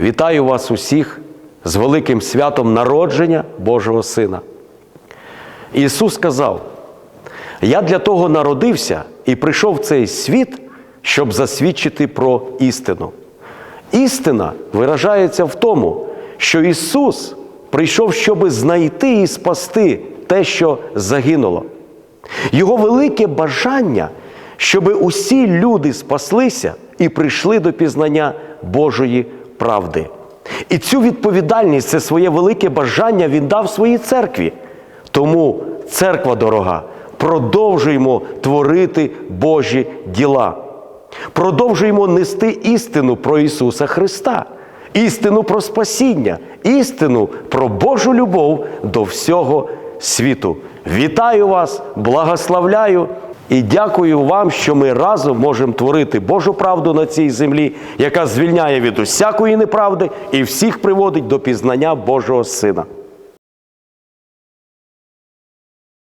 Вітаю вас усіх з великим святом народження Божого Сина. Ісус сказав: Я для того народився і прийшов в цей світ, щоб засвідчити про істину. Істина виражається в тому, що Ісус прийшов, щоб знайти і спасти те, що загинуло. Його велике бажання, щоб усі люди спаслися і прийшли до пізнання Божої правди. І цю відповідальність, це своє велике бажання він дав своїй церкві. Тому, церква дорога, продовжуємо творити Божі діла. Продовжуємо нести істину про Ісуса Христа, істину про спасіння, істину про Божу любов до всього світу. Вітаю вас, благословляю і дякую вам, що ми разом можемо творити Божу правду на цій землі, яка звільняє від усякої неправди і всіх приводить до пізнання Божого Сина.